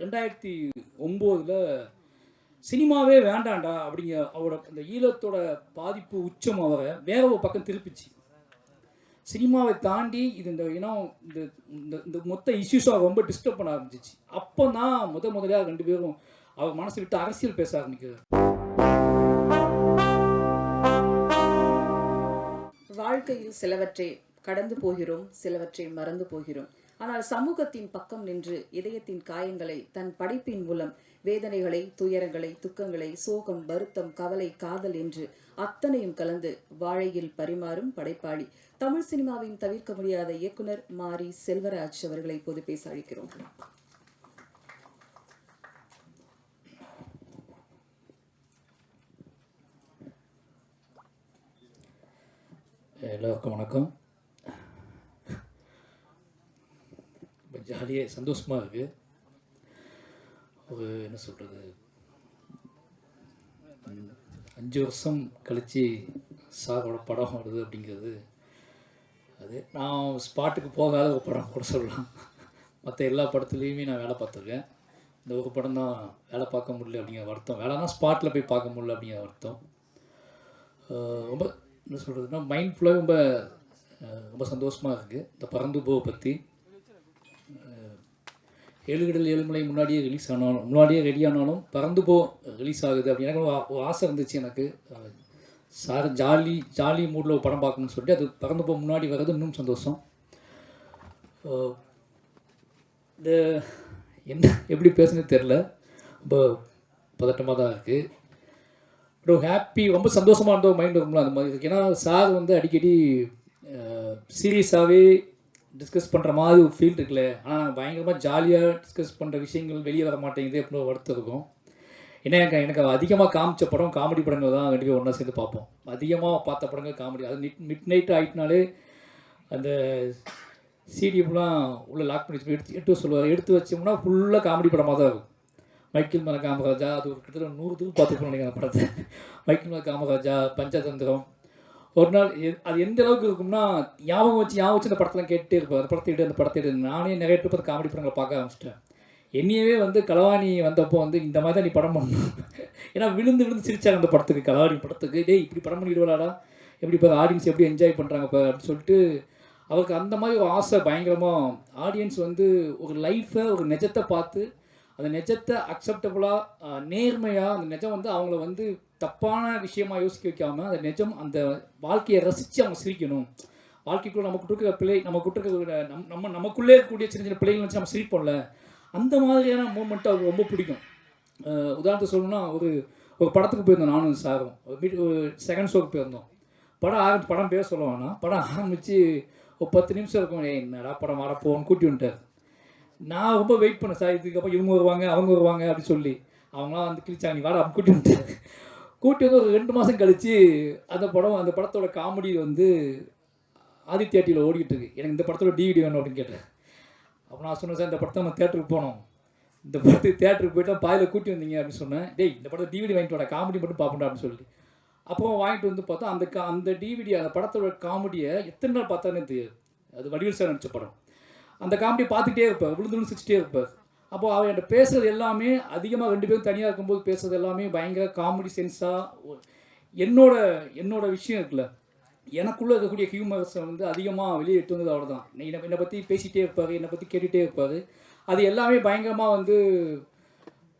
ரெண்டாயிரத்தி ஒம்போதில் சினிமாவே வேண்டாண்டா அப்படிங்க அவரோட அந்த ஈழத்தோட பாதிப்பு உச்சம் அவரை வேற ஒரு பக்கம் திருப்பிச்சு. சினிமாவை தாண்டி இது இந்த இனம் இந்த இந்த இந்த மொத்த இஷ்யூஸாக ரொம்ப டிஸ்டர்ப் பண்ண ஆரம்பிச்சிச்சு. அப்போ தான் முத முதலியாக ரெண்டு பேரும் அவர் மனசு விட்டு அரசியல் பேச ஆரம்பிக்கிறார் வாழ்க்கையில் சிலவற்றை கடந்து போகிறோம் சிலவற்றை மறந்து போகிறோம். ஆனால் சமூகத்தின் பக்கம் நின்று இதயத்தின் காயங்களை தன் படைப்பின் மூலம் வேதனைகளை துயரங்களை துக்கங்களை சோகம் வருத்தம் கவலை காதல் என்று அத்தனையும் கலந்து வாழையில் பரிமாறும் படைப்பாளி. தமிழ் சினிமாவின் தவிர்க்க முடியாத இயக்குனர் மாரி செல்வராஜ் அவர்களை பொது பேச அழைக்கிறோம். எல்லோருக்கும் வணக்கம் இப்போ ஜாலியாக சந்தோஷமாக இருக்குது ஒரு என்ன சொல்கிறது அஞ்சு வருஷம் கழித்து சாரோட படம் வருது அப்படிங்கிறது. அது நான் ஸ்பாட்டுக்கு போகாத ஒரு படம் கூட சொல்லலாம். மற்ற எல்லா படத்துலேயுமே நான் வேலை பார்த்துருக்கேன். இந்த ஒரு படம் தான் வேலை பார்க்க முடியல அப்படிங்கிற வருத்தம். வேலைனா ஸ்பாட்டில் போய் பார்க்க முடியல அப்படிங்கிற வருத்தம். ரொம்ப என்ன சொல்கிறதுனா மைண்ட் ஃபுல்லாக ரொம்ப ரொம்ப சந்தோஷமாக இருக்குது இந்த பறந்து போவை பற்றி ஏழுகடல் ஏழுமலை முன்னாடியே ரிலீஸ் ஆனாலும் முன்னாடியே ரெடி ஆனாலும் பறந்து போ ரிலீஸ் ஆகுது அப்படி எனக்கு ஒரு ஆசை இருந்துச்சு எனக்கு. சார் ஜாலி ஜாலி மூடில் ஒரு படம் பார்க்கணும்னு சொல்லிட்டு அது பறந்து போ முன்னாடி வர்றது இன்னும் சந்தோஷம். இந்த என்ன எப்படி பேசுனது தெரில ரொம்ப பதட்டமாக தான் இருக்குது ரொம்ப ஹாப்பி ரொம்ப சந்தோஷமாக இருந்த மைண்ட் இருக்கும்ல அந்த மாதிரி இருக்குது ஏன்னா சார் வந்து அடிக்கடி சீரியஸாகவே டிஸ்கஸ் பண்ணுற மாதிரி ஒரு ஃபீல் இருக்குல்ல. ஆனால் பயங்கரமாக ஜாலியாக டிஸ்கஸ் பண்ணுற விஷயங்கள் வெளியே வர மாட்டேங்குது. அப்படின்னு வருத்தம் இருக்கும். ஏன்னா எனக்கு எனக்கு அதிகமாக காமிச்ச படம் காமெடி படங்கள் தான் கண்டிப்பாக ஒன்றா சேர்ந்து பார்ப்போம். அதிகமாக பார்த்த படங்கள் காமெடி அது மிட் மிட் நைட் ஆகிட்டனாலே அந்த சிடிஎம்லாம் உள்ளே லாக் பண்ணி வச்சு எடுத்து எடுத்து சொல்லுவார். எடுத்து வச்சோம்னா ஃபுல்லாக காமெடி படமாக தான் இருக்கும். மைக்கேல் மல காமராஜா அது ஒரு கிட்டத்தட்ட நூறு தூரம் பார்த்துக்கணும் நினைக்கிறேன் படத்தை. மைக்கேல் மேல காமராஜா பஞ்சதந்திரம் ஒரு நாள் எ- அது எந்த அளவுக்கு இருக்கும்னா ஞாபகம் வச்சு ஞாபகம் வச்சு அந்த படத்தெல்லாம் கேட்டுட்டே இருப்பேன் அந்த படத்தை எடு அந்த படத்தை எடு நானே நிறைய ட்ரிப் அந்த காமெடி படங்களை பார்க்க ஆரம்பிச்சிட்டேன். என்னையவே வந்து களவாணி வந்தப்போ வந்து இந்த மாதிரி தான் நீ படம் பண்ணணும் ஏன்னா விழுந்து விழுந்து சிரிச்சாங்க அந்த படத்துக்கு களவாணி படத்துக்கு. டேய் இப்படி படம் பண்ணிடுவாடா எப்படி இப்போ ஆடியன்ஸ் எப்படி என்ஜாய் பண்ணுறாங்க இப்போ அப்படின்னு சொல்லிட்டு அவருக்கு அந்த மாதிரி ஒரு ஆசை பயங்கரமாக ஆடியன்ஸ் வந்து ஒரு லைஃப்பை ஒரு நிஜத்தை பார்த்து அந்த நிஜத்தை அக்செப்டபுளாக நேர்மையாக அந்த நிஜம் வந்து அவங்கள வந்து தப்பான விஷயமா யோசிக்க வைக்காம அந்த நிஜம் அந்த வாழ்க்கையை ரசித்து அவங்க சிரிக்கணும். வாழ்க்கைக்குள்ள நமக்கு கொடுக்குற பிள்ளை நம்ம கொடுக்குற நம் நம்ம நமக்குள்ளே இருக்கக்கூடிய சின்ன சின்ன பிள்ளைங்களை வச்சு நம்ம சிரிப்போம்ல அந்த மாதிரியான மூமெண்ட்டு அவருக்கு ரொம்ப பிடிக்கும். உதாரணத்தை உதாரணத்துக்கு சொல்லணும்னா ஒரு ஒரு படத்துக்கு போயிருந்தோம் நானும் சாரும். ஒரு வீட்டு ஒரு செகண்ட் ஷோக்கு போயிருந்தோம். படம் ஆரம்பிச்சு படம் பேர் சொல்ல வேணாம். படம் ஆரம்பித்து ஒரு பத்து நிமிஷம் இருக்கும். ஏய் என்னடா படம் வரப்போன்னு கூட்டி வந்துட்டார். நான் ரொம்ப வெயிட் பண்ணேன் சார் இதுக்கப்புறம் இவங்க வருவாங்க அவங்க வருவாங்க அப்படின்னு சொல்லி. அவங்களாம் வந்து கிழிச்சாங்க நீ வாடா அப்படி கூட்டி வந்துட்டார். கூட்டி வந்து ஒரு ரெண்டு மாதம் கழித்து அந்த படம் அந்த படத்தோட காமெடி வந்து ஆதித்யா டிவியில் ஓடிக்கிட்டு இருக்கு. எனக்கு இந்த படத்தோட டிவிடி வேணும் அப்படின்னு கேட்டேன். அப்போ நான் சொன்னேன் சார் இந்த படத்தை நம்ம தேட்டருக்கு போனோம் இந்த படத்துக்கு தேட்டருக்கு போயிட்டா பாயில் கூட்டி வந்தீங்க அப்படின்னு சொன்னேன். டேய் இந்த படத்தை டிவிடி வாங்கிட்டு வாடா காமெடி மட்டும் பார்ப்போம் அப்படின்னு சொல்லி. அப்போ வாங்கிட்டு வந்து பார்த்தா அந்த கா அந்த டிவிடி அந்த படத்தோட காமெடியை எத்தனை நாள் பார்த்தானே தெரியாது. அது வடிவில் சார் நடிச்ச படம். அந்த காமெடி பார்த்துக்கிட்டே இருப்பேன் விழுந்து விழுந்து சிரிச்சிட்டே இருப்பேன் அப்போ அவர் என்கிட்ட பேசுறது எல்லாமே அதிகமாக ரெண்டு பேரும் தனியாக இருக்கும்போது பேசுறது எல்லாமே பயங்கர காமெடி சென்ஸாக என்னோட என்னோட விஷயம் இருக்குல்ல. எனக்குள்ளே இருக்கக்கூடிய ஹியூமர்ஸை வந்து அதிகமாக வெளியே எடுத்து வந்தது அவ்வளோ தான் என்னை என்னை பற்றி பேசிகிட்டே இருப்பார் என்னை பற்றி கேட்டுகிட்டே இருப்பார். அது எல்லாமே பயங்கரமாக வந்து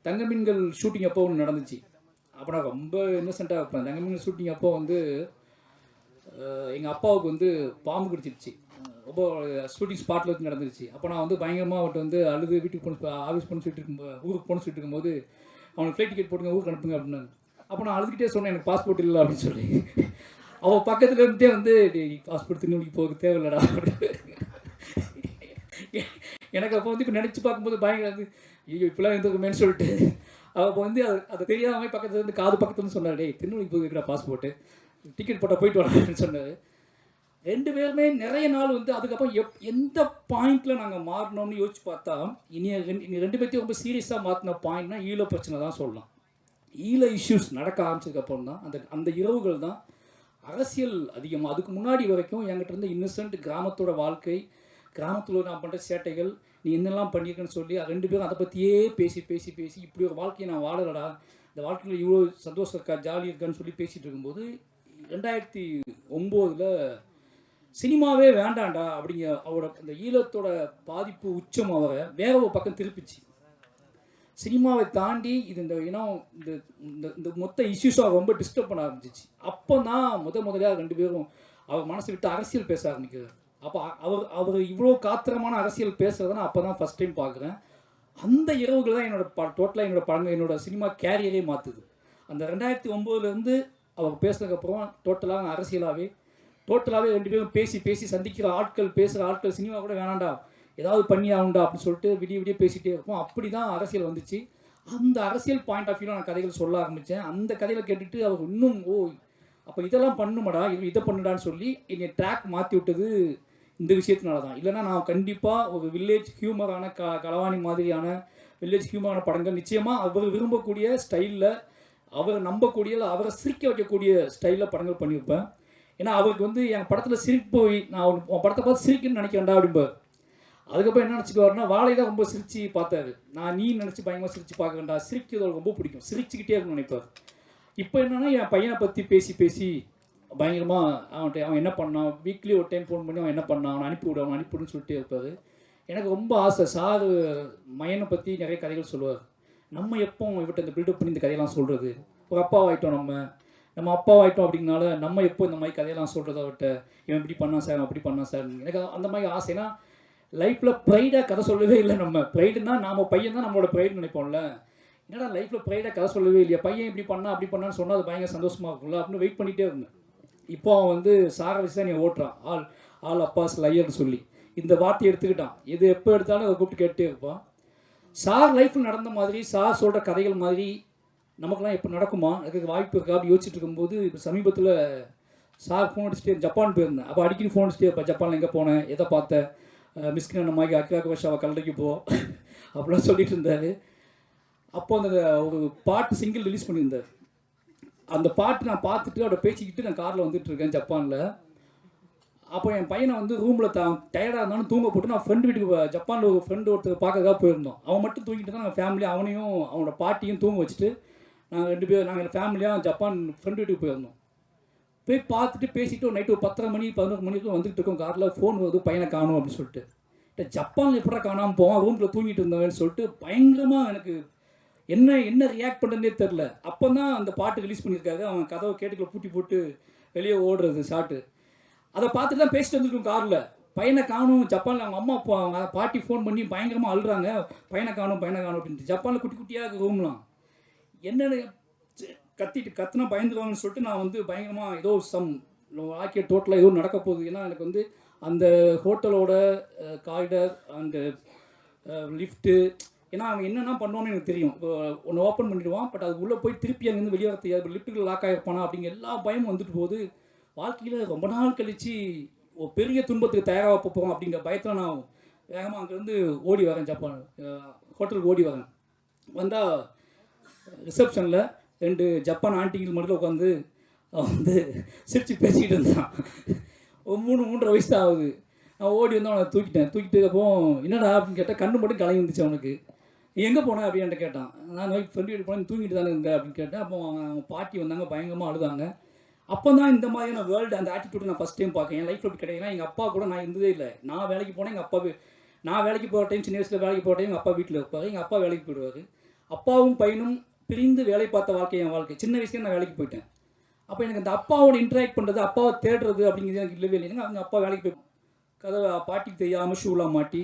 தங்கமீன்கள் ஷூட்டிங் அப்போ ஒன்று நடந்துச்சு. அப்போ நான் ரொம்ப இன்னசென்ட்டாக இருப்பேன். தங்கமீன்கள் ஷூட்டிங் அப்போ வந்து எங்கள் அப்பாவுக்கு வந்து பாம்பு கிடச்சிருச்சு. ரொம்ப ஷூட்டிங் ஸ்பாட்டில் வச்சு நடந்துருச்சு. அப்போ நான் வந்து பயங்கரமாக அவர்கிட்ட வந்து அழுது வீட்டுக்கு போன ஆஃபீஸ் போன சொல்லிட்டு இருக்கும்போது ஊருக்கு போன சொல்லிட்டு இருக்கும்போது அவனுக்கு ஃப்ளைட் டிக்கெட் போட்டுங்க ஊருக்கு அனுப்புங்க அப்படின்னாங்க அப்போ நான் அழுதுகிட்டே சொன்னேன் எனக்கு பாஸ்போர்ட் இல்லை அப்படின்னு சொல்லி. அவள் பக்கத்தில் இருந்தே வந்து பாஸ்போர்ட் திருநெல்வேலிக்கு போக தேவையில்லடா எனக்கு அப்போ வந்து இப்போ நினச்சி பார்க்கும்போது பயங்கர வந்து ஐயோ இப்பெல்லாம் இருந்திருக்குமேன்னு சொல்லிட்டு. அப்போ வந்து அது அதை தெரியாமல் பக்கத்தில் இருந்து காது பக்கத்துலன்னு சொன்னார் டேய் திருநெல்வேலிக்கு போய் பாஸ்போர்ட்டு டிக்கெட் போட்டால் போயிட்டு வரலாம்னு சொன்னார். ரெண்டு பேருமே நிறைய நாள் வந்து அதுக்கப்புறம் எப் எந்த பாயிண்ட்ல நாங்கள் மாறினோம்னு யோசிச்சு பார்த்தா இனி ரெண்டு இனி ரெண்டு பேர்த்தையும் ரொம்ப சீரியஸாக மாற்றின பாயிண்ட்னா ஈழ பிரச்சனை தான் சொல்லலாம். ஈழ இஷ்யூஸ் நடக்க ஆரம்பிச்சதுக்கப்புறம் தான் அந்த அந்த இரவுகள் தான் அரசியல் அதிகமாக அதுக்கு முன்னாடி வரைக்கும் என்கிட்ட இருந்த இன்னசென்ட் கிராமத்தோட வாழ்க்கை கிராமத்தில் நான் பண்ணுற சேட்டைகள் நீ என்னெல்லாம் பண்ணியிருக்கேன்னு சொல்லி ரெண்டு பேரும் அதை பற்றியே பேசி பேசி பேசி இப்படி ஒரு வாழ்க்கையை நான் வாழலடா. இந்த வாழ்க்கையில் இவ்வளோ சந்தோஷம் இருக்கா ஜாலி இருக்கான்னு சொல்லி பேசிகிட்டு இருக்கும்போது ரெண்டாயிரத்தி ஒம்போதில் சினிமாவே வேண்டாம்டா அப்படிங்க அவரோட அந்த ஈழத்தோட பாதிப்பு உச்சம் அவரை வேற ஒரு பக்கம் திருப்பிச்சு. சினிமாவை தாண்டி இது இந்த இனம் இந்த இந்த இந்த மொத்த இஷ்யூஸாக ரொம்ப டிஸ்டர்ப் பண்ண ஆரம்பிச்சிச்சு. அப்போ தான் முத முதலியாக ரெண்டு பேரும் அவர் மனசை விட்டு அரசியல் பேச ஆரம்பிக்கிறார். அப்போ அவர் அவர் இவ்வளோ காத்திரமான அரசியல் பேசுகிறதுனா நான் அப்போ தான் ஃபஸ்ட் டைம் பார்க்குறேன். அந்த இரவுகள் தான் என்னோட ப டோட்டலாக என்னோட படங்கள் என்னோட சினிமா கேரியரே மாற்றுது அந்த ரெண்டாயிரத்தி ஒம்போதுலேருந்து அவர் பேசுனதுக்கப்புறம் டோட்டலாக அரசியலாகவே டோட்டலாகவே ரெண்டு பேரும் பேசி பேசி சந்திக்கிற ஆட்கள் பேசுகிற ஆட்கள் சினிமா கூட வேணாண்டா. ஏதாவது பண்ணி ஆகுண்டா அப்படின்னு சொல்லிட்டு விடிய விடிய பேசிகிட்டே இருப்போம் அப்படி தான் அரசியல் வந்துச்சு. அந்த அரசியல் பாயிண்ட் ஆஃப் வியூவில் நான் கதைகள் சொல்ல ஆரம்பித்தேன் அந்த கதைகளை கேட்டுட்டு அவர் இன்னும் ஓ அப்போ இதெல்லாம் பண்ணுமாடா இது இதை பண்ணுடான்னு சொல்லி என்னை ட்ராக் மாற்றி விட்டது இந்த விஷயத்தினால தான் இல்லைன்னா நான் கண்டிப்பாக ஒரு வில்லேஜ் ஹியூமரான க கலவாணி மாதிரியான வில்லேஜ் ஹியூமரான படங்கள் நிச்சயமாக அவர் விரும்பக்கூடிய ஸ்டைலில் அவரை நம்பக்கூடிய அவரை சிரிக்க வைக்கக்கூடிய ஸ்டைலில் படங்கள் பண்ணியிருப்பேன். ஏன்னா அவருக்கு வந்து என் படத்தில் சிரிப்பு நான் உன் உன் படத்தை பார்த்து சிரிக்கணும்னு நினைக்கிறேன்டா அப்படிம்பார். அதுக்கப்புறம் என்ன நினச்சிக்குவாருன்னா வாழை தான் ரொம்ப சிரித்து பார்த்தாரு. நான் நீ நினச்சி பயங்கரமாக பார்க்க வேண்டா சிரிக்கிறது ரொம்ப பிடிக்கும். சிரிச்சுக்கிட்டே இருக்கணும்னு நினைப்பார். இப்போ என்னென்னா என் பையனை பற்றி பேசி பேசி பயங்கரமாக அவன்கிட்ட அவன் என்ன பண்ணான்? வீக்லி ஒரு டைம் ஃபோன் பண்ணி அவன் என்ன பண்ணான்? அவனை அனுப்பிவிடு அவன் அனுப்பிவிடுன்னு சொல்லிட்டே இருப்பார். எனக்கு ரொம்ப ஆசை. சார் மயனை பற்றி நிறைய கதைகள் சொல்லுவார். நம்ம எப்போ இவர்கிட்ட இந்த பில்டப் பண்ணி இந்த கதையெல்லாம் சொல்கிறது ஒரு அப்பாவாயிட்டோம் நம்ம. நம்ம அப்பாவாயிட்டோம் அப்படிங்கனால நம்ம எப்போ இந்த மாதிரி கதையெல்லாம் சொல்கிறது அவர்கிட்ட இவன் இப்படி பண்ணான் சார் அவன் அப்படி பண்ணான் சார்? எனக்கு அந்த மாதிரி ஆசைனா லைஃப்பில் ப்ரைடாக கதை சொல்லவே இல்லை நம்ம. ப்ரைடுனா நாம் பையன் தான் நம்மளோட ப்ரைடு நினைப்போம்ல. என்னடா லைஃப்பில் ப்ரைடாக கதை சொல்லவே இல்லையா? பையன் இப்படி பண்ணா அப்படி பண்ணான்னு சொன்னால் அது பயங்கர சந்தோஷமாக இருக்கும்ல. அப்படின்னு வெயிட் பண்ணிகிட்டே இருந்தேன். இப்போ அவன் வந்து சாரை வச்சு தான் நீ ஓட்டுறான். ஆள் ஆள் அப்பாஸ் லையர்னு சொல்லி. இந்த வார்த்தையை எடுத்துக்கிட்டான். இது எப்போ எடுத்தாலும் அதை கூப்பிட்டு கேட்டே இருப்பான். சார் லைஃப்பில் நடந்த மாதிரி சார் சொல்கிற கதைகள் மாதிரி நமக்குலாம் எப்போ நடக்குமா? அதுக்கு வாய்ப்பு இருக்காது யோசிச்சுட்டு இருக்கும்போது இப்போ சமீபத்தில் சார் ஃபோன் அடிச்சுட்டே ஜப்பான் போயிருந்தேன். அப்போ அடிக்கடி ஃபோன் அடிச்சுட்டே இப்போ ஜப்பானில் எங்கே போனேன்? எதை பார்த்தேன்? மிஸ்கின் அந்த மாதிரி அக்கிராக்கு வருஷம் கல்லறைக்கு போ. அப்படிலாம் சொல்லிட்டு இருந்தார். அப்போ அந்த ஒரு பாட்டு சிங்கிள் ரிலீஸ் பண்ணியிருந்தார். அந்த பாட்டு நான் பார்த்துட்டு அவட பேசிக்கிட்டு நான் காரில் வந்துட்டு இருக்கேன் ஜப்பானில். அப்போ என் பையனை வந்து ரூமில் தான் டயர்டாக இருந்தாலும் தூங்க போட்டு நான் ஃப்ரெண்டு வீட்டுக்கு ஜப்பானில் ஒரு ஃப்ரெண்டு ஒருத்தர் பார்க்கறதா போயிருந்தோம். அவன் மட்டும் தூங்கிட்டு தான் நாங்கள் ஃபேமிலி அவனையும் அவனோட பாட்டியும் தூங்க வச்சுட்டு நாங்கள் ரெண்டு பேர் நாங்கள் ஃபேமிலியாக ஜப்பான் ஃப்ரெண்டு வீட்டுக்கு போயிருந்தோம். போய் பார்த்துட்டு பேசிட்டு ஒரு நைட்டு ஒரு பத்தரை மணி பதினோரு மணிக்கு வந்துட்டு இருக்கோம். காரில் ஃபோன் வருது பையனை காணும் அப்படின்னு சொல்லிட்டு. ஜப்பானில் எப்படா காணாமல் போவோம் ரூமில் தூங்கிட்டு இருந்தவன்னு சொல்லிட்டு பயங்கரமாக எனக்கு என்ன என்ன ரியாக்ட் பண்ணுறதுனே தெரில அப்போ தான் அந்த பாட்டு ரிலீஸ் பண்ணியிருக்காரு. அவன் கதவை கேட்டுக்குள்ள பூட்டி போட்டு வெளியே ஓடுறது ஷாட்டு அதை பார்த்துட்டு தான் பேசிட்டு வந்துருக்கோம் காரில். பையனை காணும் ஜப்பானில் அவங்க அம்மா அப்பா அவங்க பாட்டி ஃபோன் பண்ணி பயங்கரமாக அழுறாங்க. பையனை காணும் பையனை காணும் அப்படின்ட்டு. ஜப்பானில் குட்டி குட்டியாக ரூம்லாம் என்னென்ன கத்திட்டு கத்துனா பயந்துருவாங்கன்னு சொல்லிட்டு நான் வந்து பயங்கரமாக ஏதோ சம் ஆக்கிய டோட்டலாக ஏதோ நடக்க போகுது. ஏன்னா எனக்கு வந்து அந்த ஹோட்டலோட காரிடர் அந்த லிஃப்ட்டு ஏன்னா அவன் என்னென்ன பண்ணுவான்னு எனக்கு தெரியும். இப்போ ஒன்று ஓப்பன் பண்ணிடுவான் பட் அது உள்ளே போய் திருப்பி அங்கேருந்து வெளியே வர தெரியாது. லிஃப்ட்டுக்கு லாக் ஆகிருப்பானா அப்படிங்கிற எல்லா பயமும் வந்துட்டு போகுது. வாழ்க்கையில் ரொம்ப நாள் கழித்து ஒரு பெரிய துன்பத்துக்கு தயாராக போகிறோம் அப்படிங்கிற பயத்தில் நான் வேகமாக அங்கேருந்து ஓடி வரேன் ஜப்பான் ஹோட்டலுக்கு ஓடி வரேன். வந்தால் ரிசப்ஷனில் ரெண்டு ஜப்பான் ஆண்டிகள் மட்டும் உட்காந்து அவன் வந்து சிரித்து பேசிக்கிட்டு இருந்தான். மூணு மூன்றரை வயசு ஆகுது. நான் ஓடி வந்து அவனை தூக்கிட்டேன். தூக்கிட்டு அப்போ என்னடா? அப்படின்னு கேட்டால் கண்ணு மட்டும் கலங்கி இருந்துச்சு அவனுக்கு. எங்கே போனேன் அப்படின்னு கேட்டான். நான் ஃப்ரெண்டு வீட்டு போனேன். தூங்கிட்டு தானே இருந்தேன். அப்படின்னு கேட்டேன். அப்போ அவங்க பாட்டி வந்தாங்க. பயங்கரமாக அழுதாங்க. அப்போ தான் இந்த மாதிரியான வேர்ல்டு அந்த ஆட்டிடியூட் நான் ஃபஸ்ட் டைம் பார்க்கேன். என் லைஃப்பில் அப்படி கிடையாது. எங்கள் அப்பா கூட நான் இருந்ததே இல்லை. நான் வேலைக்கு போனேன். எங்கள் அப்பா நான் வேலைக்கு போகிற டைம் சின்ன வயசில் வேலைக்கு போகிற டைம் எங்கள் அப்பா வீட்டில் இருப்பார். எங்கள் அப்பா வேலைக்கு போயிடுவார். அப்பாவும் பையனும் பிரிந்து வேலை பார்த்த வாழ்க்கை என் வாழ்க்கை. சின்ன வயசுலேயே நான் வேலைக்கு போயிட்டேன். அப்போ எனக்கு அந்த அப்பாவோட இன்ட்ராக்ட் பண்ணுறது அப்பாவை தேடுறது அப்படிங்கிறது எனக்கு இல்லவே இல்லைங்க அவங்க அப்பா வேலைக்கு போய் கதவை பாட்டிக்கு தெரியாமல் ஷூலாம் மாட்டி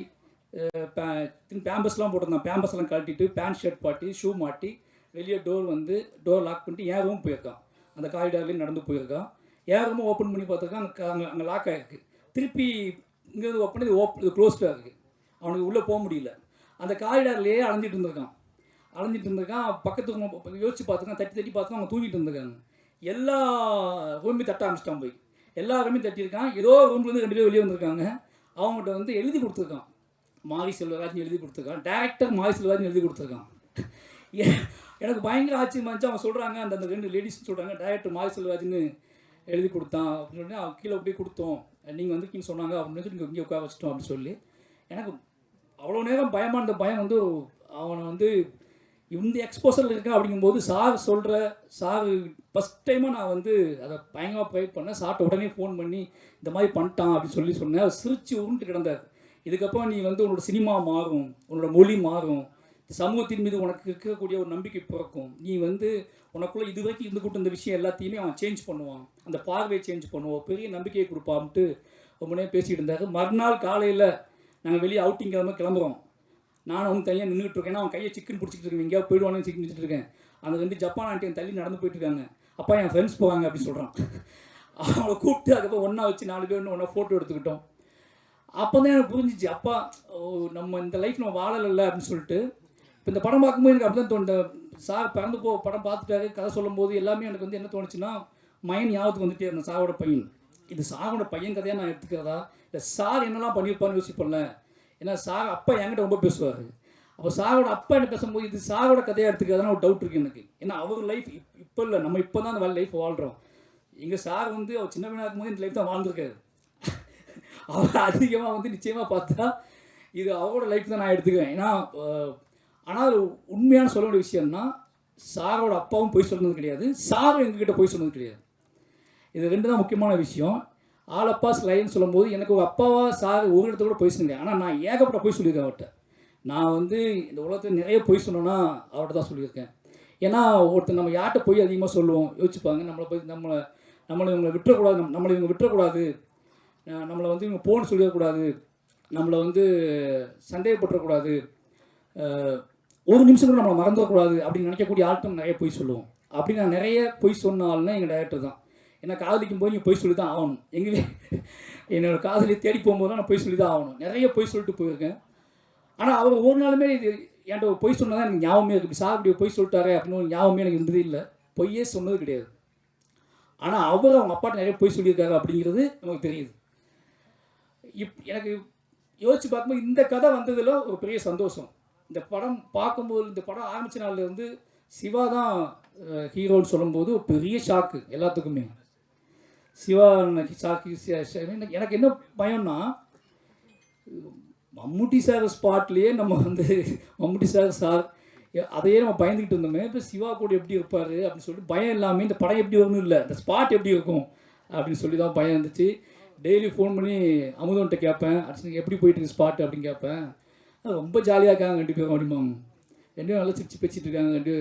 பேம்பஸ்லாம் போட்டிருந்தான். பேம்பஸ்லாம் கழட்டிட்டு பேண்ட் ஷர்ட் பாட்டி ஷூ மாட்டி வெளியே டோர் வந்து டோர் லாக் பண்ணிட்டு என் ரூம் போயிருக்கான். அந்த காரிடார்லேயும் நடந்து போயிருக்கான். என் ஓப்பன் பண்ணி பார்த்துருக்கான். அங்கே அங்கே அங்கே லாக் ஆகிருக்கு திருப்பி இங்கேருந்து ஓப்பன் பண்ணி இது ஓப் இது க்ளோஸ்டாக இருக்குது அவனுக்கு உள்ளே போக முடியல. அந்த காரிடார்லேயே அலைஞ்சிட்டு இருந்திருக்கான். அலைஞ்சிட்டு இருந்திருக்கான். பக்கத்து யோசிச்சு பார்த்துருக்கான் தட்டி தட்டி பார்த்துருக்கான் அவங்க தூங்கிட்டு இருந்திருக்காங்க எல்லா ரூமையும் தட்ட ஆரம்பிச்சிட்டான் போய். எல்லா ரூமையும் தட்டியிருக்கான். ஏதோ ரூம்லேருந்து ரெண்டு பேரும் வெளியே வந்திருக்காங்க. அவங்ககிட்ட வந்து எழுதி கொடுத்துருக்கான். மாரி செல்வராஜன் எழுதி கொடுத்துருக்கான். டேரக்டர் மாரி செல்வராஜன் எழுதி கொடுத்துருக்கான். எனக்கு பயங்கர ஆச்சரியமா இருந்துச்சு. அவன் சொல்கிறாங்க அந்த அந்த ரெண்டு லேடிஸ் சொல்கிறாங்க டேரக்டர் மாரி செல்வராஜ்னு எழுதி கொடுத்தான். அப்படின்னு சொல்லி அவன் கீழே போய் கொடுத்தோம். நீங்கள் வந்திருக்கீங்கன்னு சொன்னாங்க. அப்படின்னு சொல்லி இங்கே இங்கே உட்கார வச்சிட்டோம். அப்படின்னு சொல்லி. எனக்கு அவ்வளோ நேரம் பயமாக இருந்த பயம் வந்து அவனை வந்து இந்த எக்ஸ்போசரில் இருக்கேன் அப்படிங்கும்போது சார் சொல்கிற சார் ஃபஸ்ட் டைமாக நான் வந்து அதை பயங்கரமாக ப்ரை பண்ணேன். சார்ட்ட உடனே ஃபோன் பண்ணி இந்த மாதிரி பண்ணிட்டான் அப்படின்னு சொல்லி சொன்னேன். அவர் சிரிச்சு உருண்டு கிடந்தார். இதுக்கப்புறம் நீ வந்து உன்னோட சினிமா மாறும் உன்னோட மொழி மாறும். சமூகத்தின் மீது உனக்கு இருக்கக்கூடிய ஒரு நம்பிக்கை பிறக்கும். நீ வந்து உனக்குள்ளே இது வரைக்கும் இருந்துக்கிட்டு இந்த விஷயம் எல்லாத்தையுமே அவன் சேஞ்ச் பண்ணுவான். அந்த பார்வையை சேஞ்ச் பண்ணுவான். பெரிய நம்பிக்கையை கொடுப்பான்ட்டு ரொம்ப நேரம் பேசிகிட்டு இருந்தார். மறுநாள் காலையில் நாங்கள் வெளியே அவுட்டிங் கிளம்ப கிளம்புறோம். நானும் அவங்க தனியாக நின்றுட்டு இருக்கேன் அவன் கையை சிக்கன் பிடிச்சிட்டு இருக்கேன். எங்கேயாவது போயிடுவானு சிக்கன் பிடிச்சிட்டு இருக்கேன். அந்த ரெண்டு ஜப்பான் ஆண்டியன் தள்ளி நடந்து போயிட்டு இருக்காங்க. அப்பா என் ஃப்ரெண்ட்ஸ் போவாங்க அப்படின்னு சொல்கிறான் அவங்கள கூப்பிட்டு அதுக்கப்புறம் ஒன்றா வச்சு நாலு பேர் ஒன்றா ஃபோட்டோ எடுத்துக்கிட்டோம். அப்போ தான் எனக்கு புரிஞ்சிச்சு அப்பா ஓ, நம்ம இந்த லைஃப் நம்ம வாழலை அப்படின்னு சொல்லிட்டு இப்போ இந்த படம் பார்க்கும்போது எனக்கு அப்படி தான் தோணுது சார் பிறந்து போ படம் பார்த்துட்டாரு கதை சொல்லும்போது எல்லாமே எனக்கு வந்து என்ன தோணுச்சுன்னா மயன் ஞாபகத்துக்கு வந்துட்டே இருந்தேன். சாரோட பையன். இது சாரோட பையன் கதையாக நான் எடுத்துக்கிறதா? இல்லை சார் என்னெல்லாம் பண்ணியிருப்பான்னு யோசிப்பேன்ல. ஏன்னா சாக அப்பா என்கிட்ட ரொம்ப பேசுவார். அப்போ சாரோட அப்பா என்ன பேசும்போது இது சாரோட கதையாக எடுத்துக்கிறதான ஒரு டவுட் இருக்குது எனக்கு. ஏன்னா அவர் லைஃப் இப்போ இல்லை நம்ம இப்போ தான் அந்த லைஃப் வாழ்கிறோம் எங்கள் சார் வந்து அவர் சின்ன பையனாக இருக்கும்போது இந்த லைஃப் தான் வாழ்ந்துருக்காரு. அவர் அதிகமாக வந்து நிச்சயமாக பார்த்தா இது அவரோட லைஃப் தான் நான் எடுத்துக்குவேன். ஏன்னா ஆனால் உண்மையான சொல்ல வேண்டிய விஷயம்னா சாரோட அப்பாவும் போய் சொன்னது கிடையாது. சாரும் எங்ககிட்ட போய் சொன்னது கிடையாது. இது ரெண்டு தான் முக்கியமான விஷயம். ஆலப்பா ஸ்லைன்னு சொல்லும்போது எனக்கு ஒரு அப்பாவா சார் ஒரு இடத்துல கூட போய் சொன்னேன் ஆனால் நான் ஏகப்பட்ட போய் சொல்லியிருக்கேன் அவர்கிட்ட. நான் வந்து இந்த உலகத்தில் நிறைய போய் சொன்னேன்னா அவர்கிட்ட தான் சொல்லியிருக்கேன். ஏன்னா ஒருத்தர் நம்ம யார்கிட்ட போய் அதிகமாக சொல்லுவோம் யோசிச்சுப்பாங்க. நம்மளை போய் நம்மளை நம்மளை இவங்களை விட்டுறக்கூடாது நம்ம- நம்மளை இவங்க விட்டுறக்கூடாது. நம்மளை வந்து இவங்க போன்னு சொல்லிடக்கூடாது. நம்மளை வந்து சந்தேகப்பட்டுறக்கூடாது ஒரு நிமிஷம் கூட நம்மளை மறந்துடக்கூடாது அப்படின்னு நினைக்கக்கூடிய ஆட்டம் நிறைய பொய் சொல்லுவோம். அப்படி நான் நிறைய பொய் சொன்ன ஆள்னா எங்கள் டைரக்டர் தான். ஏன்னா காதலிக்கும் போது நீங்கள் பொய் சொல்லி தான் ஆகணும். எங்கே என்னோடய காதலி தேடி போகும்போது நான் பொய் சொல்லி தான் ஆகணும். நிறைய பொய் சொல்லிட்டு போயிருக்கேன். ஆனால் அவர் ஒரு நாளுமே இது என்கிட்ட பொய் சொன்னதான் எனக்கு ஞாபகமே இருக்குது சார் இப்படி பொய் சொல்லிட்டாரே அப்படின்னு ஞாபகமே எனக்கு இருந்ததே இல்லை. பொய்யே சொன்னது கிடையாது. ஆனால் அவர் அவங்க அப்பாட்ட நிறைய பொய் சொல்லியிருக்காரு அப்படிங்கிறது நமக்கு தெரியுது. இப் எனக்கு யோசிச்சு பார்க்கும்போது இந்த கதை வந்ததில் ஒரு பெரிய சந்தோஷம். இந்த படம் பார்க்கும்போது இந்த படம் ஆரம்பித்த நாள்லேருந்து சிவா தான் ஹீரோன்னு சொல்லும்போது ஒரு பெரிய ஷாக்கு எல்லாத்துக்குமே. சிவா சாக்கி எனக்கு என்ன பயம்னா மம்முட்டி சார் ஸ்பாட்லேயே நம்ம வந்து மம்முட்டி சார் சார் அதையே நம்ம பயந்துக்கிட்டு இருந்தோமே இப்போ சிவா கூட எப்படி இருப்பார் அப்படின்னு சொல்லிட்டு பயம் இல்லாமல் இந்த படம் எப்படி வரும்னு இல்லை இந்த ஸ்பாட் எப்படி இருக்கும் அப்படின்னு சொல்லி தான் பயம் இருந்துச்சு. டெய்லி ஃபோன் பண்ணி அமுதன்ட்ட கேட்பேன் அடிச்சு எப்படி போயிட்டு இருக்கு ஸ்பாட் அப்படின்னு கேட்பேன். ரொம்ப ஜாலியாக இருக்காங்க ரெண்டு பேரும் அப்படிம்பாங்க. ரெண்டு பேரும் நல்லா சிரிச்சு பேசிட்டு இருக்காங்க ரெண்டு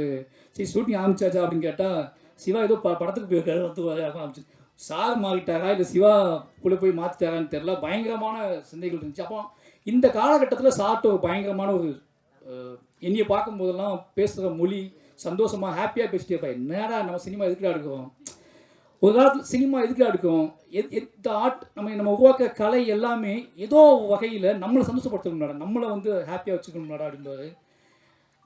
சரி ஷூட்டிங் ஆரம்பிச்சாச்சா? அப்படின்னு கேட்டால் சிவா ஏதோ ப படத்துக்கு போயிருக்காரு வந்து ஆரம்பிச்சு சார் மாறிட்டாரா? இல்லை சிவா கூட போய் மாற்றிட்டாரான்னு தெரில பயங்கரமான சிந்தைகள் இருந்துச்சு. அப்போ இந்த காலகட்டத்தில் சாப்பிட்ட ஒரு பயங்கரமான ஒரு என்னையை பார்க்கும்போதெல்லாம் பேசுகிற மொழி சந்தோஷமாக ஹாப்பியாக பேசிட்டே இருப்பா. என்னடா நம்ம சினிமா எதுக்குடா எடுக்கிறோம்? ஒரு காலத்தில் சினிமா எதுக்குடா எடுக்கிறோம்? எத் எந்த ஆர்ட் நம்ம நம்ம உருவாக்க கலை எல்லாமே ஏதோ வகையில் நம்மளை சந்தோஷப்படுத்தணும்டா நம்மளை வந்து ஹாப்பியாக வச்சுக்கணும்னாடா அப்படின்பாரு.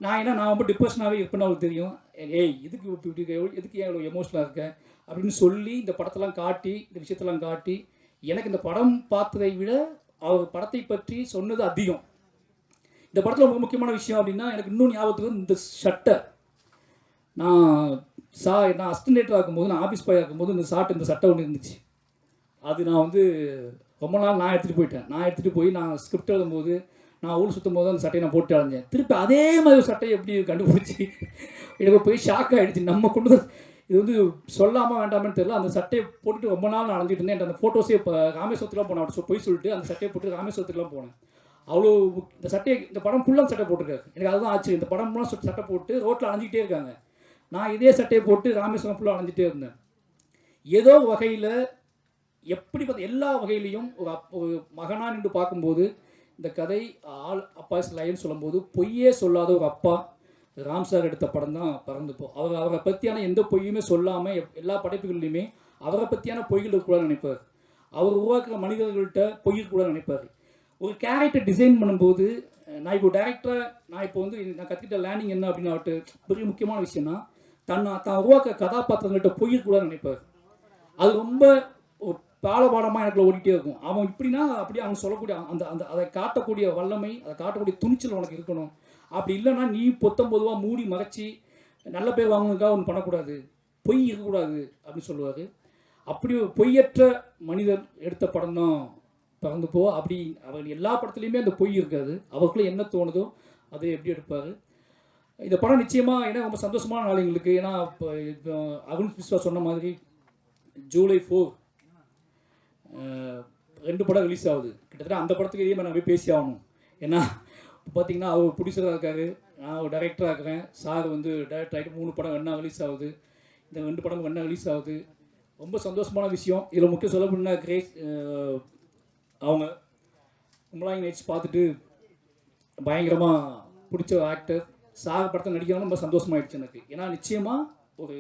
நான் என்ன நான் ரொம்ப டிப்ரெஷனாகவே இருப்பேன்னு அவங்களுக்கு தெரியும். ஏய் எதுக்கு இப்படி இருக்க, எதுக்கு ஏன் எமோஷனாக இருக்கேன் இருக்க? அப்படின்னு சொல்லி இந்த படத்தெல்லாம் காட்டி இந்த விஷயத்தெல்லாம் காட்டி எனக்கு இந்த படம் பார்த்ததை விட அவர் படத்தை பற்றி சொன்னது அதிகம். இந்த படத்தில் ரொம்ப முக்கியமான விஷயம் அப்படின்னா எனக்கு இன்னும் ஞாபகத்துக்கு இந்த ஷட்டர். நான் சா நான் அஸ்டன்டேட்டர் ஆகும்போது நான் ஆஃபீஸ் பாய் ஆகும்போது இந்த ஷார்ட் இந்த சட்டை ஒன்று இருந்துச்சு. அது நான் வந்து ரொம்ப நாள் நான் எடுத்துகிட்டு போயிட்டேன். நான் எடுத்துகிட்டு போய் நான் ஸ்கிரிப்ட் எழுதும்போது நான் ஊர் சுற்றும் போது அந்த சட்டையை நான் போட்டு அலைஞ்சேன். திருப்பி அதே மாதிரி ஒரு சட்டையை எப்படி கண்டுபிடிச்சி எனக்கு போய் ஷாக் ஆகிடுச்சு நம்ம கொண்டு இது வந்து சொல்லாமல் வேண்டாமன்னு தெரியல. அந்த சட்டையை போட்டுட்டு ரொம்ப நாள் நான் அலைஞ்சிட்டு இருந்தேன். அந்த ஃபோட்டோஸே இப்போ ராமேஸ்வரத்துலாம் போனேன். அப்படி போய் சொல்லிட்டு அந்த சட்டையை போட்டு ராமேஸ்வரத்துக்குலாம் போனேன். அவ்வளோ இந்த சட்டையை இந்த படம் ஃபுல்லாக சட்டை போட்டிருக்காரு. எனக்கு அதுதான் ஆச்சு. இந்த படம் ஃபுல்லாக சட்டை போட்டு ரோட்டில் அலைஞ்சிக்கிட்டே இருக்காங்க. நான் இதே சட்டையை போட்டு ராமேஸ்வரம் ஃபுல்லாக அலைஞ்சிட்டே இருந்தேன். ஏதோ வகையில் எப்படி பார்த்து எல்லா வகையிலையும் ஒரு அப் ஒரு மகனா நின்று பார்க்கும்போது இந்த கதை ஆள் அப்பா லைன்னு சொல்லும்போது பொய்யே சொல்லாத ஒரு அப்பா ராம் சார் எடுத்த படம் தான் பறந்து போ அவர் அவரை பற்றியான எந்த பொய்யுமே சொல்லாமல் எல்லா படைப்புகள்லையுமே அவரை பற்றியான பொய்கள் கூட நினைப்பார். அவர் உருவாக்குற மனிதர்கள்ட்ட பொய் கூட நினைப்பார். ஒரு கேரக்டர் டிசைன் பண்ணும்போது நான் இப்போ டேரக்டராக நான் இப்போ வந்து நான் கற்றுக்கிட்ட லேர்னிங் என்ன அப்படின்னு அவர்கிட்ட பெரிய முக்கியமான விஷயம்னா தன்னை தான் உருவாக்குற கதாபாத்திரங்கள்ட்ட பொய் கூட நினைப்பார். அது ரொம்ப ஒரு பாலபாடமாக எனக்கு ஓடிட்டே இருக்கும். அவன் இப்படின்னா அப்படியே அவன் சொல்லக்கூடிய அந்த அந்த அதை காட்டக்கூடிய வல்லமை அதை காட்டக்கூடிய துணிச்சல் உனக்கு இருக்கணும். அப்படி இல்லைன்னா நீ பொத்தம் பொதுவாக மூடி மறைச்சி நல்ல பேர் வாங்கணுக்காக ஒன்று பண்ணக்கூடாது. பொய் இருக்கக்கூடாது அப்படின்னு சொல்லுவார். அப்படி ஒரு பொய்யற்ற மனிதர் எடுத்த படம் தான் பறந்து போ. அப்படி அவர் எல்லா படத்துலையுமே அந்த பொய் இருக்காது. அவருக்குள்ளே என்ன தோணுதோ அதை எப்படி எடுப்பார்? இந்த படம் நிச்சயமாக ஏன்னா ரொம்ப சந்தோஷமான நாள் எங்களுக்கு. ஏன்னா இப்போ இப்போ அருண் விஸ்வா சொன்ன மாதிரி ஜூலை ஃபோர் ரெண்டு படம் ரிலீஸ் ஆகுது. கிட்டத்தட்ட அந்த படத்துக்கு இதே மாதிரி நான் போய் பேசி ஆகணும். ஏன்னா பார்த்தீங்கன்னா அவர் ப்ரொடியூசராக இருக்காரு. நான் ஒரு டைரக்டராக இருக்கிறேன். சார் வந்து டைரக்டர் ஆகிட்டு மூணு படம் வேணா ரிலீஸ் ஆகுது. இந்த ரெண்டு படம் வேணா ரிலீஸ் ஆகுது. ரொம்ப சந்தோஷமான விஷயம். இதில் முக்கியம் சொல்ல முடியும்னா கிரேஸ் அவங்க கும்பலாங்கி நைட்ஸ் பார்த்துட்டு பயங்கரமாக பிடிச்ச ஆக்டர் சார் படத்தில் நடிக்கிறவங்க ரொம்ப சந்தோஷமாயிடுச்சு எனக்கு. ஏன்னா நிச்சயமாக ஒரு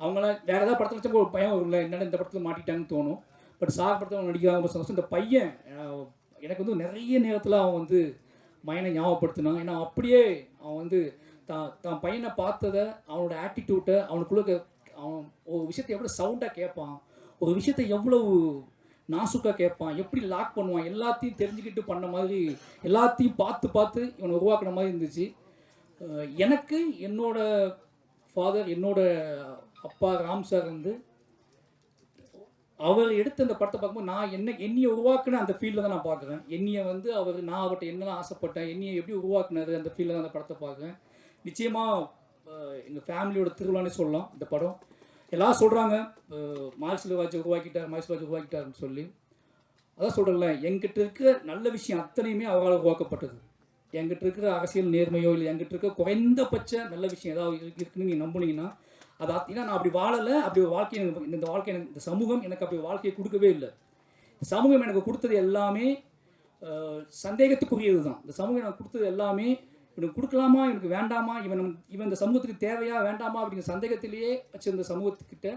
அவங்களாம் வேறு ஏதாவது படத்தில் வச்சா ஒரு பயம் வரும்ல. என்னென்ன இந்த படத்தில் மாட்டிட்டாங்கன்னு தோணும். பட் சார் படத்தில் அவங்க நடிக்கிறாங்க ரொம்ப சந்தோஷம். இந்த பையன் எனக்கு வந்து நிறைய நேரத்தில் அவன் வந்து மயனை ஞாபகப்படுத்தினான் ஏன்னா அப்படியே அவன் வந்து தான் தான் பையனை பார்த்ததை அவனோட ஆட்டிடியூட்டை அவனுக்குள்ள அவன் ஒரு விஷயத்தை எவ்வளோ சவுண்டாக கேட்பான். ஒரு விஷயத்தை எவ்வளவு நாசுக்காக கேட்பான். எப்படி லாக் பண்ணுவான். எல்லாத்தையும் தெரிஞ்சுக்கிட்டு பண்ண மாதிரி எல்லாத்தையும் பார்த்து பார்த்து இவனை உருவாக்குன மாதிரி இருந்துச்சு. எனக்கு என்னோட ஃபாதர் என்னோட அப்பா ராம் சார் வந்து அவர் எடுத்த அந்த படத்தை பார்க்கும்போது நான் என்ன என்னைய உருவாக்குன அந்த ஃபீல்டில் தான் நான் பார்க்குறேன். என்னைய வந்து அவர் நான் அவர்கிட்ட என்னெல்லாம் ஆசைப்பட்டேன் என்னைய எப்படி உருவாக்குனாரு அந்த ஃபீல்டில் தான் அந்த படத்தை பார்க்குறேன். நிச்சயமாக எங்கள் ஃபேமிலியோட திருவிழானே சொல்லலாம் இந்த படம். எல்லாம் சொல்கிறாங்க மார்சிலவாஜ் உருவாக்கிட்டார் மார்சிலவாஜ் உருவாக்கிட்டாருன்னு சொல்லி. அதான் சொல்கிறேன்ல எங்கிட்ட இருக்கிற நல்ல விஷயம் அத்தனையுமே அவரால் உருவாக்கப்பட்டது. எங்கிட்ட இருக்கிற அரசியல் நேர்மையோ இல்லை எங்கிட்ட இருக்கிற குறைந்தபட்ச நல்ல விஷயம் ஏதாவது இருக்குன்னு நீங்கள் நம்புனீங்கன்னா அது ஏன்னா நான் அப்படி வாழலை அப்படி வாழ்க்கை எனக்கு இந்த வாழ்க்கை எனக்கு இந்த சமூகம் எனக்கு அப்படி வாழ்க்கையை கொடுக்கவே இல்லை. இந்த சமூகம் எனக்கு கொடுத்தது எல்லாமே சந்தேகத்துக்குரியது தான் இந்த சமூகம் எனக்கு கொடுத்தது எல்லாமே இவனுக்கு கொடுக்கலாமா இவனுக்கு வேண்டாமா இவன் இவன் இந்த சமூகத்துக்கு தேவையா வேண்டாமா அப்படிங்கிற சந்தேகத்திலேயே வச்சிருந்த சமூகத்துக்கிட்ட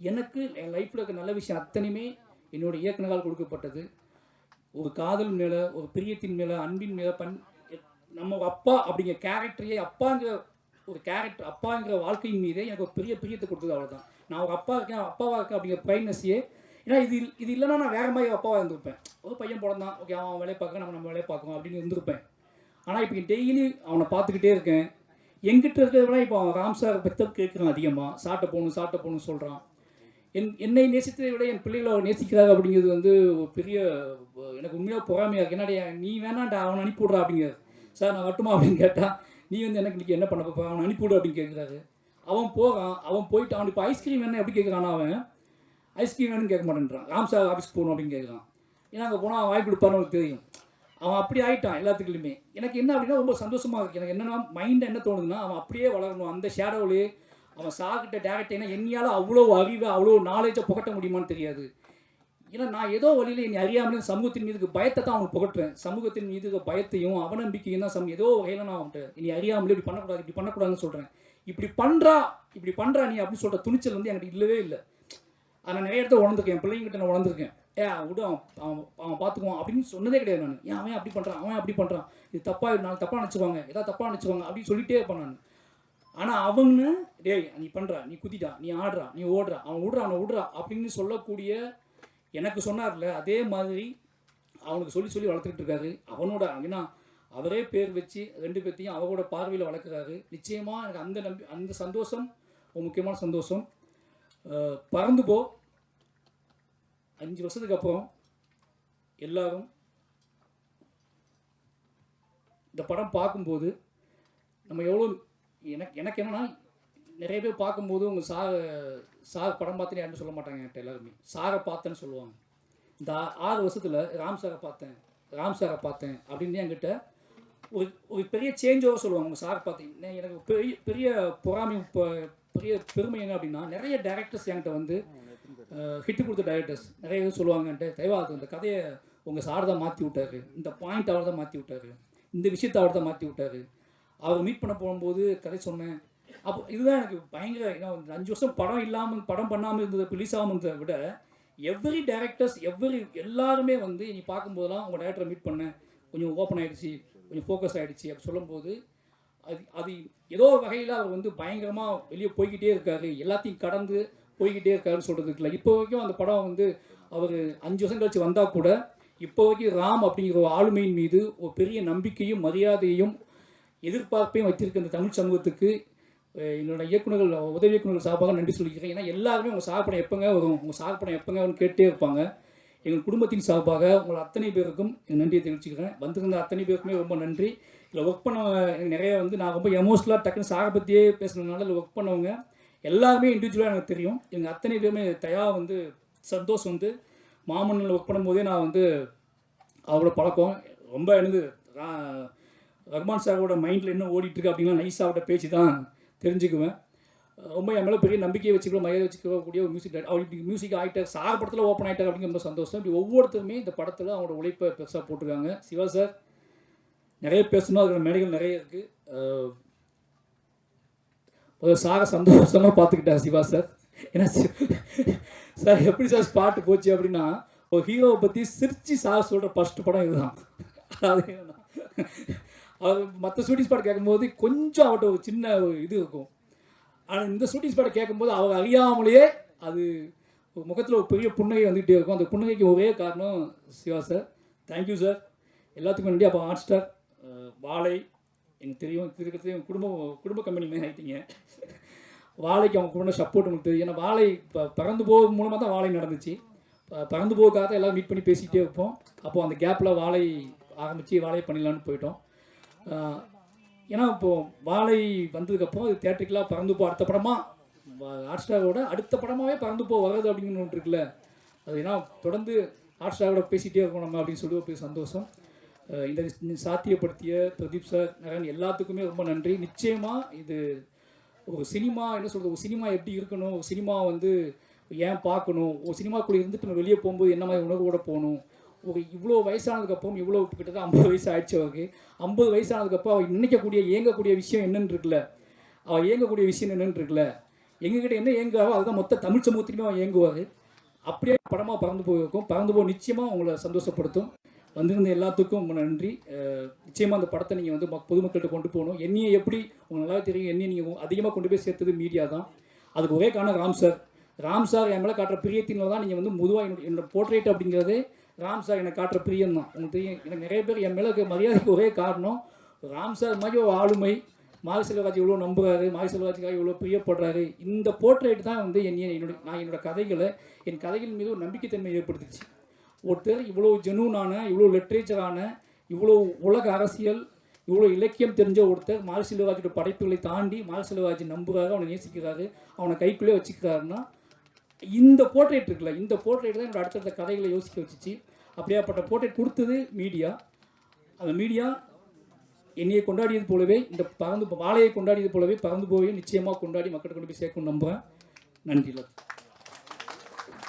எனக்கு என் லைஃப்பில் இருக்க நல்ல விஷயம் அத்தனையுமே என்னோட இயக்குனரால் கொடுக்கப்பட்டது. ஒரு காதல் மேலே ஒரு பிரியத்தின் மேலே அன்பின் மேலே பண் நம்ம அப்பா அப்படிங்கிற கேரக்டரையே அப்பாங்கிற ஒரு கேரக்டர் அப்பாங்கிற வாழ்க்கையின் மீதே எனக்கு ஒரு பெரிய பிரியத்தை கொடுத்தது அவ்வளோதான் நான் ஒரு அப்பா இருக்கேன் அப்பாவாக இருக்கேன் அப்படிங்கிற ப்ரைட்னஸையே ஏன்னா இது இது இல்லைன்னா நான் வேற மாதிரி அப்பாவாக இருந்திருப்பேன். ஒரு பையன் பிறந்தான் ஓகே அவன் வேலையை பார்க்க நம்ம நம்ம வேலையை பார்க்கணும் அப்படின்னு இருந்திருப்பேன். ஆனால் இப்போ டெய்லி அவனை பார்த்துக்கிட்டே இருக்கேன். எங்கிட்ட இருக்கிறத விட இப்போ அவன் ராம் சார் கேட்குறான் அதிகமாக சாட்டை போகணும் சாட்டை போகணும்னு சொல்கிறான் என் என்னை நேசித்ததை விட என் பிள்ளைகளை அவர் நேசிக்கிறாங்க அப்படிங்கிறது வந்து ஒரு பெரிய எனக்கு உண்மையாக பொறாமையாக இருக்குது என்னடைய நீ வேணாண்டா அவனை அனுப்பி விட்றா சார் நான் வரட்டுமா அப்படின்னு கேட்டால் நீ வந்து எனக்கு இன்றைக்கி என்ன பண்ண போகிற அவனை அனுப்பி அப்படின்னு கேட்குறாரு அவன் போகிறான் அவன் போயிட்டு அவன் இப்போ ஐஸ்கிரீம் வேணும் எப்படி கேட்குறான் அவன் ஐஸ்கிரீம் வேணும்னு கேட்க மாட்டேன்றான். ராம் சார் ஆஃபீஸ்க்கு போகணும் அப்படின்னு கேட்குறான் ஏன்னா அங்கே போனால் அவன் வாங்கி கொடுப்பான்னு அவனுக்கு தெரியும். அவன் அப்படி ஆயிட்டான் எல்லாத்துக்குலையுமே எனக்கு என்ன அப்படின்னா ரொம்ப சந்தோஷமாக இருக்குது எனக்கு என்னென்னா மைண்டை என்ன தோணுதுன்னா அவன் அப்படியே வளரணும். அந்த ஷேடோவிலே அவன் சாகிட்ட டேரக்ட் என்ன என்னையால் அவ்வளோ அறிவை அவ்வளோ நாலேஜை புகட்ட முடியுமான்னு தெரியாது. ஏன்னா நான் ஏதோ வழியில் என்னை அறியாமலே சமூகத்தின் மீது பயத்தை தான் அவனுக்கு புகட்டுறேன் சமூகத்தின் மீது பயத்தையும் அவநம்பிக்கையும் தான் சம் ஏதோ வகையில் நான் அவன்ட்டு இனி அறியாமலே இப்படி பண்ணக்கூடாது இப்படி பண்ணக்கூடாதுன்னு சொல்கிறேன் இப்படி பண்ணுறா இப்படி பண்ணுறா நீ அப்படின்னு சொல்கிற துணிச்சல் வந்து எனக்கு இல்லவே இல்லை. அதை நிறைய இடத்த உணர்ந்துருக்கேன். என் பிள்ளைங்கிட்ட நான் உணர்ந்துருக்கேன். ஏ விடு அவன் அவன் அவன் பார்த்துக்குவான் அப்படின்னு சொன்னதே கிடையாது நான். ஏன் அவன் அப்படி பண்ணுறான் அவன் அப்படி பண்ணுறான் இது தப்பாக நான் தப்பாக நினச்சிக்குவாங்க. ஏதாவது தப்பாக நினச்சிக்குவாங்க அப்படின்னு சொல்லிட்டே இருப்பேன் நான். ஆனால் அவங்க டேய் நீ பண்ணுறா நீ குதிடா நீ ஆடுறா நீ ஓடுறா அவன் விடுறா அவனை விடுறா அப்படின்னு சொல்லக்கூடிய எனக்கு சொன்னார்ல அதே மாதிரி அவனுக்கு சொல்லி சொல்லி வளர்த்துக்கிட்டு இருக்காரு. அவனோட ஏன்னா அவரே பேர் வச்சு ரெண்டு பேர்த்தையும் அவரோட பார்வையில் வளர்க்குறாரு. நிச்சயமாக எனக்கு அந்த நம்பி அந்த சந்தோஷம் ஒரு முக்கியமான சந்தோஷம். பறந்து போ. அஞ்சு வருஷத்துக்கு அப்புறம் எல்லாரும் இந்த படம் பார்க்கும்போது நம்ம எவ்வளோ எனக்கு எனக்கு என்னன்னா நிறைய பேர் பார்க்கும்போது உங்கள் சார் சார் படம் பார்த்துன்னு யாரும் சொல்ல மாட்டாங்க என்கிட்ட எல்லாருமே. சாரை பார்த்தேன்னு சொல்லுவாங்க. இந்த ஆறு வருஷத்தில் ராம் சாரை பார்த்தேன் ராம் சாரை பார்த்தேன் அப்படின்னு என்கிட்ட ஒரு ஒரு பெரிய சேஞ்ச் ஓவர் சொல்லுவாங்க. உங்கள் சார் பார்த்தீங்கன்னா எனக்கு பெரிய பெரிய பொறாமை பெரிய பெருமை என்ன அப்படின்னா நிறைய டேரக்டர்ஸ் என்கிட்ட வந்து ஹிட் கொடுத்த டைரக்டர்ஸ் நிறைய இது சொல்லுவாங்கன்ட்டு தயவா இந்த கதையை உங்கள் சார் தான் மாற்றி விட்டாரு. இந்த பாயிண்ட் அவர் தான் மாற்றி விட்டாரு. இந்த விஷயத்தை அவர் தான் மாற்றி விட்டாரு. அவர் மீட் பண்ண போகும்போது கதை சொன்னேன். அப்போ இதுதான் எனக்கு பயங்கர ஏன்னா அஞ்சு வருஷம் படம் இல்லாமல் படம் பண்ணாமல் இருந்தது ரிலீஸ் ஆகாமல் இருந்ததை விட எவ்ரி டேரக்டர்ஸ் எவ்ரி எல்லாருமே வந்து நீ பார்க்கும்போதெல்லாம் உங்கள் டேரக்டரை மீட் பண்ணேன் கொஞ்சம் ஓப்பன் ஆகிடுச்சி கொஞ்சம் ஃபோக்கஸ் ஆகிடுச்சி அப்படி சொல்லும்போது அது அது ஏதோ வகையில் அவர் வந்து பயங்கரமாக வெளியே போய்கிட்டே இருக்காரு. எல்லாத்தையும் கடந்து போய்கிட்டே இருக்காருன்னு சொல்கிறதுக்கு இல்லை. இப்போ வரைக்கும் அந்த படம் வந்து அவர் அஞ்சு வருஷம் கழிச்சு வந்தால் கூட இப்போ வரைக்கும் ராம் அப்படிங்கிற ஒரு ஆளுமையின் மீது ஒரு பெரிய நம்பிக்கையும் மரியாதையும் எதிர்பார்ப்பையும் வச்சிருக்க இந்த தமிழ் சமூகத்துக்கு என்னோட இயக்குனர்கள் உதவி இயக்குநர்கள் சார்பாக நன்றி சொல்லிக்கிறேன். ஏன்னா எல்லாருமே உங்கள் சார் எப்போங்க வரும்? உங்கள் சார் எப்போங்க வரும்னு கேட்டே இருப்பாங்க. எங்கள் குடும்பத்தின் சார்பாக உங்கள் அத்தனை பேருக்கும் நன்றியை தெரிவிச்சுக்கிறேன். வந்திருந்த அத்தனை பேருக்குமே ரொம்ப நன்றி. இதில் ஒர்க் பண்ண எனக்கு நிறைய வந்து நான் ரொம்ப எமோஷனலாக டக்குன்னு சாரை பற்றியே பேசுனதுனால இதில் ஒர்க் பண்ணவங்க எல்லாருமே இண்டிவிஜுவலாக எனக்கு தெரியும். எங்கள் அத்தனை பேருமே தயா வந்து சந்தோஷ் வந்து மாமன்னில் ஒர்க் பண்ணும்போதே நான் வந்து அவரோட பழக்கம். ரொம்ப எனக்கு ரா- ரஹ்மான் சாரோட மைண்டில் என்ன ஓடிட்டுருக்கு அப்படின்னா நைஸாவோட பேச்சு தான் தெரிஞ்சுக்குவேன். ரொம்ப என் மேலே பெரிய நம்பிக்கையை வச்சுக்கிற மரியாதை வச்சுக்கக்கூடிய ஒரு மியூசிக் அவர் இப்படி மியூசிக் ஆகிட்டார் சார் படத்தில் ஓப்பன் ஆகிட்டார் அப்படிங்கிற ரொம்ப சந்தோஷம். இப்படி ஒவ்வொருத்தருமே இந்த படத்தில் அவங்களோட உழைப்பை பெருசாக போட்டிருக்காங்க. சிவா சார் நிறைய பேசணும். அதுக்கான மேடைகள் நிறைய இருக்குது சாரை சந்தோஷமாக பார்த்துக்கிட்டார் சிவா சார். ஏன்னா சி- சார் எப்படி சார் ஸ்பாட்டு போச்சு அப்படின்னா ஒரு ஹீரோவை பற்றி சிரிச்சு சார் சொல்கிற ஃபஸ்ட்டு படம் இதுதான். அது அவர் மற்ற ஷூட்டிங் ஸ்பாட் கேட்கும்போது கொஞ்சம் அவட்ட ஒரு சின்ன ஒரு இது இருக்கும். ஆனால் இந்த ஷூட்டிங் ஸ்பாட்டை கேட்கும்போது அவர் அறியாமலேயே அது முகத்தில் ஒரு பெரிய புன்னகை வந்துகிட்டே இருக்கும். அந்த புன்னகைக்கு ஒரே காரணம் சிவா சார் தேங்க்யூ சார் எல்லாத்துக்கும் நன்றி. அப்போ ஹாட் ஸ்டார் வாழை எனக்கு தெரியும் தெரியும் குடும்பம் குடும்ப குடும்ப கம்பெனி மாதிரி ஆகிட்டீங்க வாழைக்கு அவங்க கூட சப்போர்ட் உங்களுக்கு தெரியும். ஏன்னா வாழை இப்போ பறந்து போக மூலமாக தான் வாழை நடந்துச்சு. பறந்து போகாத எல்லாம் மீட் பண்ணி பேசிக்கிட்டே இருப்போம். அப்போது அந்த கேப்பில் வாழை ஆரம்பித்து வாழையை பண்ணிடலான்னு போயிட்டோம். ஏன்னா இப்போது வாழை வந்ததுக்கப்புறம் அது தேட்டருக்கெலாம் பறந்து போ அடுத்த படமாக ஹாட் ஸ்டாரோட அடுத்த படமாகவே பறந்து போ வர்றது அப்படின்னு ஒன்று இருக்குல்ல. அது ஏன்னா தொடர்ந்து ஹாட் ஸ்டாரோட பேசிகிட்டே இருக்கோம் நம்ம அப்படின்னு சொல்லி ஒரு சந்தோஷம். இந்த இந்த சாத்தியப்படுத்திய பிரதீப் சார் நரன் எல்லாத்துக்குமே ரொம்ப நன்றி. நிச்சயமாக இது ஒரு சினிமா என்ன சொல்கிறது ஒரு சினிமா எப்படி இருக்கணும் ஒரு சினிமா வந்து ஏன் பார்க்கணும் ஒரு சினிமாக்குள்ளே இருந்துட்டு நம்ம வெளியே போகும்போது என்ன மாதிரி உணர்வோட போகணும் ஒரு இவ்வளோ வயசானதுக்கப்புறம் இவ்வளோ கிட்டத்தட்ட ஐம்பது வயசு ஆயிடுச்சு அவருக்கு. ஐம்பது வயசானதுக்கப்புறம் அவர் நினைக்கக்கூடிய ஏங்கக்கூடிய விஷயம் என்னன்னு இருக்குல்ல? அவள் ஏங்கக்கூடிய விஷயம் என்னன்னு இருக்குல்ல? எங்ககிட்ட என்ன ஏங்குறாரோ அதுதான் மொத்த தமிழ் சமூகத்துக்குமே அவன் இயங்குவார் அப்படியே படமாக பறந்து போயிருக்கும். பறந்து போக நிச்சயமாக உங்களை சந்தோஷப்படுத்தும். வந்திருந்த எல்லாத்துக்கும் ரொம்ப நன்றி. நிச்சயமாக அந்த படத்தை நீங்கள் வந்து மக்- பொதுமக்கள்கிட்ட கொண்டு போகணும். என்னையை எப்படி உங்களுக்கு நல்லா தெரியும் என்னையை நீங்கள் அதிகமாக கொண்டு போய் சேர்த்தது மீடியா தான். அதுக்கு ஒரே காரணம் ராம் சார். ராம் சார் என் மேலே காட்டுற பிரியத்தினால தான் நீங்கள் வந்து முதுவாக என்னோட என்னோட போர்ட்ரேட் அப்படிங்கிறதே ராம் சார் எனக்கு காட்டுற பிரியம் தான். உங்களுக்கு தெரியும் எனக்கு நிறைய பேர் என் மேலே மரியாதைக்கு ஒரே காரணம் ராம் சார் மாதிரி ஒரு ஆளுமை மாரி செல்வராஜ் இவ்வளோ நம்புகிறாரு மாரி செல்வராஜுக்காக இவ்வளோ பிரியப்படுறாரு. இந்த போர்ட்ரேட் தான் வந்து என் என்னுடைய நான் என்னோட கதைகளை என் கதைகள் மீது ஒரு நம்பிக்கைத்தன்மை ஏற்படுத்துச்சு. ஒருத்தர் இவ்வளோ ஜெனூனான இவ்வளோ லிட்ரேச்சரான இவ்வளோ உலக அரசியல் இவ்வளோ இலக்கியம் தெரிஞ்ச ஒருத்தர் மாரி செல்வராஜோட படைப்புகளை தாண்டி மாரி செல்வராஜ் அவனை நேசிக்கிறாரு அவனை கைக்குள்ளே வச்சுக்கிறாருன்னா இந்த போர்ட்ரேட் இருக்குல்ல இந்த போர்ட்ரேட் தான் என்னோட அடுத்தடுத்த கதைகளை யோசிக்க வச்சுச்சு. அப்படியாப்பட்ட போர்ட்ரேட் கொடுத்தது மீடியா அந்த மீடியா என்னையை கொண்டாடியது போலவே இந்த பறந்து வாழையை கொண்டாடியது போலவே பறந்து போய் நிச்சயமாக கொண்டாடி மக்கள் கொண்டு போய் சேர்க்கணும் நம்புகிறேன் நன்றி